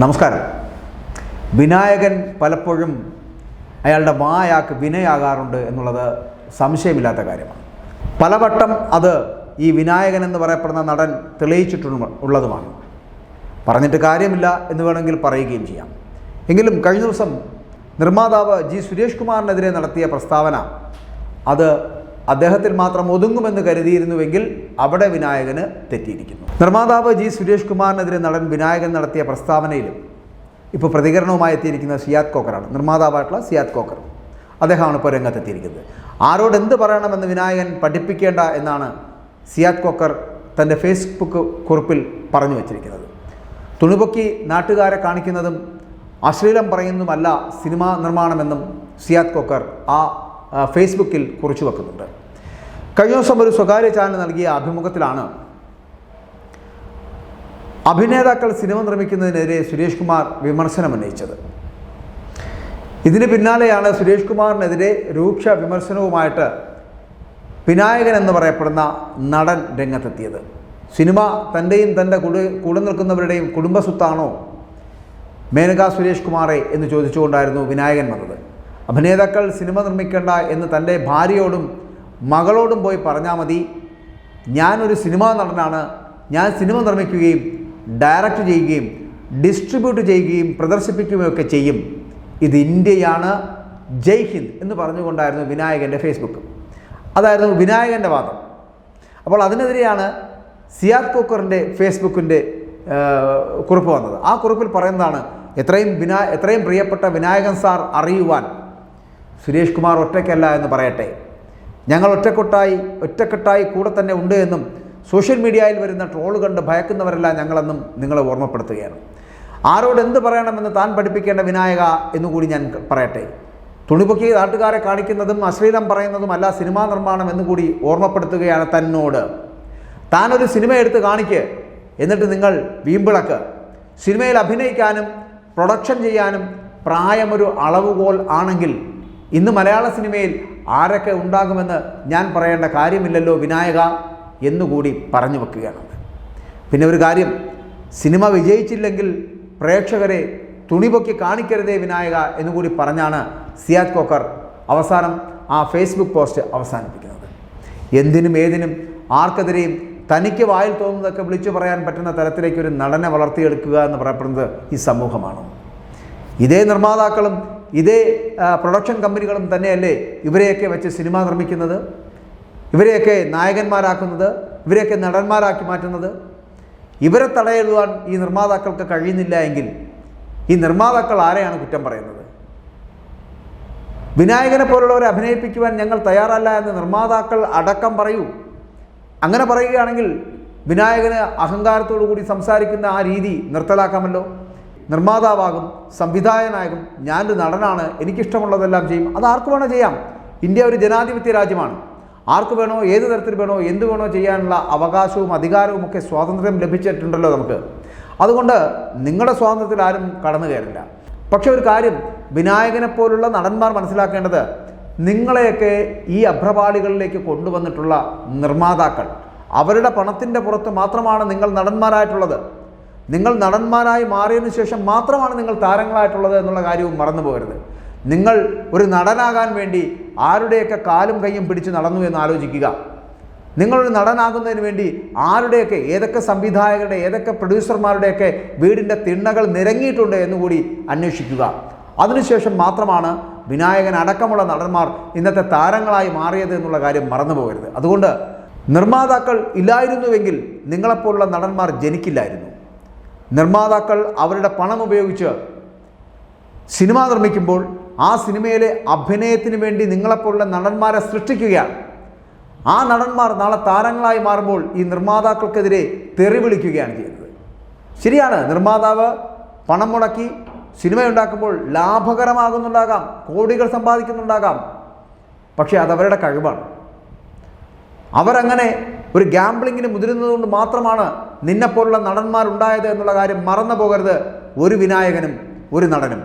നമസ്കാരം. വിനായകൻ പലപ്പോഴും അയാളുടെ വായാക്ക് വിനയാകാറുണ്ട് എന്നുള്ളത് സംശയമില്ലാത്ത കാര്യമാണ്. പലവട്ടം അത് ഈ വിനായകൻ എന്ന് പറയപ്പെടുന്ന നടൻ തെളിയിച്ചിട്ടുള്ള ഉള്ളതുമാണ്. പറഞ്ഞിട്ട് കാര്യമില്ല എന്ന് വേണമെങ്കിൽ പറയുകയും ചെയ്യാം. എങ്കിലും കഴിഞ്ഞ ദിവസം നിർമ്മാതാവ് ജി സുരേഷ് കുമാറിനെതിരെ നടത്തിയ പ്രസ്താവന അത് അദ്ദേഹത്തിൽ മാത്രം ഒതുങ്ങുമെന്ന് കരുതിയിരുന്നുവെങ്കിൽ അവിടെ വിനായകന് തെറ്റിയിരിക്കുന്നു. നിർമ്മാതാവ് ജി സുരേഷ് കുമാറിനെതിരെ നടൻ വിനായകൻ നടത്തിയ പ്രസ്താവനയിലും ഇപ്പോൾ പ്രതികരണവുമായി എത്തിയിരിക്കുന്ന സിയാദ് കോക്കറാണ്. നിർമ്മാതാവായിട്ടുള്ള സിയാദ് കോക്കർ. അദ്ദേഹമാണ് ഇപ്പോൾ രംഗത്തെത്തിയിരിക്കുന്നത്. ആരോട് എന്ത് പറയണമെന്ന് വിനായകൻ പഠിപ്പിക്കേണ്ട എന്നാണ് സിയാദ് കോക്കർ തന്റെ ഫേസ്ബുക്ക് കുറിപ്പിൽ പറഞ്ഞു വച്ചിരിക്കുന്നത്. തുണിപൊക്കി നാട്ടുകാരെ കാണിക്കുന്നതും അശ്ലീലം പറയുന്നതുമല്ല സിനിമാ നിർമ്മാണമെന്നും സിയാദ് കോക്കർ ആ ഫേസ്ബുക്കിൽ കുറിച്ചു വെക്കുന്നുണ്ട്. കഴിഞ്ഞ ദിവസം ഒരു സ്വകാര്യ ചാനൽ നൽകിയ അഭിമുഖത്തിലാണ് അഭിനേതാക്കൾ സിനിമ നിർമ്മിക്കുന്നതിനെതിരെ സുരേഷ് കുമാർ വിമർശനം ഉന്നയിച്ചത്. ഇതിന് പിന്നാലെയാണ് സുരേഷ് കുമാറിനെതിരെ രൂക്ഷ വിമർശനവുമായിട്ട് വിനായകൻ എന്ന് പറയപ്പെടുന്ന നടൻ രംഗത്തെത്തിയത്. സിനിമ തന്റെയും തന്റെ കൂടെ കൂടെ നിൽക്കുന്നവരുടെയും കുടുംബസ്വത്താണോ മേനക സുരേഷ് കുമാറെ എന്ന് ചോദിച്ചുകൊണ്ടായിരുന്നു വിനായകൻ വന്നത്. അഭിനേതാക്കൾ സിനിമ നിർമ്മിക്കേണ്ട എന്ന് തന്റെ ഭാര്യയോടും മകളോടും പോയി പറഞ്ഞാൽ മതി. ഞാനൊരു സിനിമാ നടനാണ്. ഞാൻ സിനിമ നിർമ്മിക്കുകയും ഡയറക്റ്റ് ചെയ്യുകയും ഡിസ്ട്രിബ്യൂട്ട് ചെയ്യുകയും പ്രദർശിപ്പിക്കുകയും ഒക്കെ ചെയ്യും. ഇത് ഇന്ത്യയാണ്. ജയ് ഹിന്ദ് എന്ന് പറഞ്ഞുകൊണ്ടായിരുന്നു വിനായകന്റെ ഫേസ്ബുക്ക് അതായിരുന്നു വിനായകന്റെ വാദം. അപ്പോൾ അതിനെതിരെയാണ് സിയാദ് കോക്കറിന്റെ ഫേസ്ബുക്കിന്റെ കുറിപ്പ് വന്നത്. ആ കുറിപ്പിൽ പറയുന്നതാണ് എത്രയും വിനാ എത്രയും പ്രിയപ്പെട്ട വിനായകൻ സാർ അറിയുവാൻ സുരേഷ് കുമാർ ഒറ്റയ്ക്കല്ല എന്ന് പറയട്ടെ. ഞങ്ങൾ ഒറ്റക്കൊട്ടായി ഒറ്റക്കെട്ടായി കൂടെ തന്നെ ഉണ്ട് എന്നും സോഷ്യൽ മീഡിയയിൽ വരുന്ന ട്രോൾ കണ്ട് ഭയക്കുന്നവരല്ല ഞങ്ങളെന്നും നിങ്ങളെ ഓർമ്മപ്പെടുത്തുകയാണ്. ആരോട് എന്ത് പറയണമെന്ന് താൻ പഠിപ്പിക്കേണ്ട വിനായക എന്നുകൂടി ഞാൻ പറയട്ടെ. തുണിപൊക്കി നാട്ടുകാരെ കാണിക്കുന്നതും അശ്ലീലം പറയുന്നതും അല്ല സിനിമാ നിർമ്മാണം എന്നുകൂടി ഓർമ്മപ്പെടുത്തുകയാണ് തന്നോട്. താനൊരു സിനിമ എടുത്ത് കാണിക്ക്. എന്നിട്ട് നിങ്ങൾ വീമ്പിളക്ക്. സിനിമയിൽ അഭിനയിക്കാനും പ്രൊഡക്ഷൻ ചെയ്യാനും പ്രായമൊരു അളവുകോൽ ആണെങ്കിൽ ഇന്ന് മലയാള സിനിമയിൽ ആരൊക്കെ ഉണ്ടാകുമെന്ന് ഞാൻ പറയേണ്ട കാര്യമില്ലല്ലോ വിനായക എന്നുകൂടി പറഞ്ഞു വെക്കുകയാണ്. പിന്നെ ഒരു കാര്യം സിനിമ വിജയിച്ചില്ലെങ്കിൽ പ്രേക്ഷകരെ തുണിപൊക്കി കാണിക്കരുതേ വിനായക എന്നുകൂടി പറഞ്ഞാണ് സിയാദ് കോക്കർ അവസാനം ആ ഫേസ്ബുക്ക് പോസ്റ്റ് അവസാനിപ്പിക്കുന്നത്. എന്തിനും ഏതിനും ആർക്കെതിരെയും തനിക്ക് വായിൽ തോന്നുന്നതൊക്കെ വിളിച്ചു പറയാൻ പറ്റുന്ന തരത്തിലേക്ക് ഒരു നടനെ വളർത്തിയെടുക്കുക എന്ന് പറയപ്പെടുന്നത് ഈ സമൂഹമാണ്. ഇതേ നിർമ്മാതാക്കളും ഇതേ പ്രൊഡക്ഷൻ കമ്പനികളും തന്നെയല്ലേ ഇവരെയൊക്കെ വെച്ച് സിനിമ നിർമ്മിക്കുന്നത്? ഇവരെയൊക്കെ നായകന്മാരാക്കുന്നത്? ഇവരെയൊക്കെ നടന്മാരാക്കി മാറ്റുന്നത്? ഇവരെ തടയിടുവാൻ ഈ നിർമ്മാതാക്കൾക്ക് കഴിയുന്നില്ല എങ്കിൽ ഈ നിർമ്മാതാക്കൾ ആരെയാണ് കുറ്റം പറയുന്നത്? വിനായകനെ പോലുള്ളവരെ അഭിനയിപ്പിക്കുവാൻ ഞങ്ങൾ തയ്യാറല്ല എന്ന് നിർമ്മാതാക്കൾ അടക്കം പറയൂ. അങ്ങനെ പറയുകയാണെങ്കിൽ വിനായകന് അഹങ്കാരത്തോടു കൂടി സംസാരിക്കുന്ന ആ രീതി നിർത്തലാക്കാമല്ലോ. നിർമ്മാതാവാകും സംവിധായകനാകും ഞാനൊരു നടനാണ് എനിക്കിഷ്ടമുള്ളതെല്ലാം ചെയ്യും. അത് ആർക്ക് വേണോ ചെയ്യാം? ഇന്ത്യ ഒരു ജനാധിപത്യ രാജ്യമാണ്. ആർക്ക് വേണോ ഏത് തരത്തിൽ വേണോ എന്ത് വേണോ ചെയ്യാനുള്ള അവകാശവും അധികാരവും ഒക്കെ സ്വാതന്ത്ര്യം ലഭിച്ചിട്ടുണ്ടല്ലോ നമുക്ക്. അതുകൊണ്ട് നിങ്ങളുടെ സ്വാതന്ത്ര്യത്തിൽ ആരും കടന്നു കയറില്ല. പക്ഷെ ഒരു കാര്യം വിനായകനെ പോലുള്ള നടന്മാർ മനസ്സിലാക്കേണ്ടത് നിങ്ങളെയൊക്കെ ഈ അഭ്രപാളികളിലേക്ക് കൊണ്ടുവന്നിട്ടുള്ള നിർമ്മാതാക്കൾ. അവരുടെ പണത്തിന്റെ പുറത്ത് മാത്രമാണ് നിങ്ങൾ നടന്മാരായിട്ടുള്ളത്. നിങ്ങൾ നടന്മാരായി മാറിയതിനു ശേഷം മാത്രമാണ് നിങ്ങൾ താരങ്ങളായിട്ടുള്ളത് എന്നുള്ള കാര്യവും മറന്നു പോകരുത്. നിങ്ങൾ ഒരു നടനാകാൻ വേണ്ടി ആരുടെയൊക്കെ കാലും കൈയും പിടിച്ച് നടന്നു എന്ന് ആലോചിക്കുക. നിങ്ങളൊരു നടനാകുന്നതിന് വേണ്ടി ആരുടെയൊക്കെ ഏതൊക്കെ സംവിധായകരുടെ ഏതൊക്കെ പ്രൊഡ്യൂസർമാരുടെയൊക്കെ വീടിന്റെ തിണ്ണകൾ നിരങ്ങിയിട്ടുണ്ട് എന്നുകൂടി അന്വേഷിക്കുക. അതിനുശേഷം മാത്രമാണ് വിനായകൻ അടക്കമുള്ള നടന്മാർ ഇന്നത്തെ താരങ്ങളായി മാറിയത് എന്നുള്ള കാര്യം മറന്നു പോകരുത്. അതുകൊണ്ട് നിർമ്മാതാക്കൾ ഇല്ലായിരുന്നുവെങ്കിൽ നിങ്ങളെപ്പോലുള്ള നടന്മാർ ജനിക്കില്ലായിരുന്നു. നിർമ്മാതാക്കൾ അവരുടെ പണം ഉപയോഗിച്ച് സിനിമ നിർമ്മിക്കുമ്പോൾ ആ സിനിമയിലെ അഭിനയത്തിന് വേണ്ടി നിങ്ങളെപ്പോലുള്ള നടന്മാരെ സൃഷ്ടിക്കുകയാണ്. ആ നടന്മാർ നാളെ താരങ്ങളായി മാറുമ്പോൾ ഈ നിർമ്മാതാക്കൾക്കെതിരെ തെറി വിളിക്കുകയാണ് ചെയ്യുന്നത്. ശരിയാണ് നിർമ്മാതാവ് പണം മുടക്കി സിനിമയുണ്ടാക്കുമ്പോൾ ലാഭകരമാകുന്നുണ്ടാകാം കോടികൾ സമ്പാദിക്കുന്നുണ്ടാകാം പക്ഷേ അതവരുടെ കഴിവാണ്. അവരങ്ങനെ ഒരു ഗ്യാംബ്ലിങ്ങിന് മുതിരുന്നത് കൊണ്ട് മാത്രമാണ് നിന്നെപ്പോലുള്ള നടന്മാരുണ്ടായത് എന്നുള്ള കാര്യം മറന്നു പോകരുത് ഒരു വിനായകനും ഒരു നടനും.